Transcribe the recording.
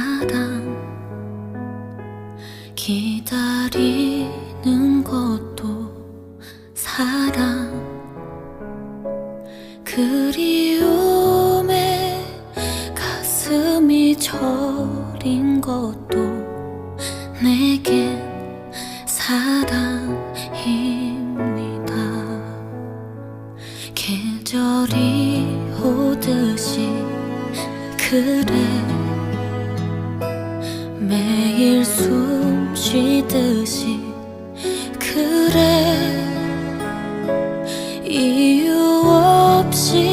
사랑 기다리는 것도 사랑. 그리움에 가슴이 저린 것도 내게 사랑입니다. 계절이 오듯이 그래. 매일 숨 쉬듯이 그래 이유 없이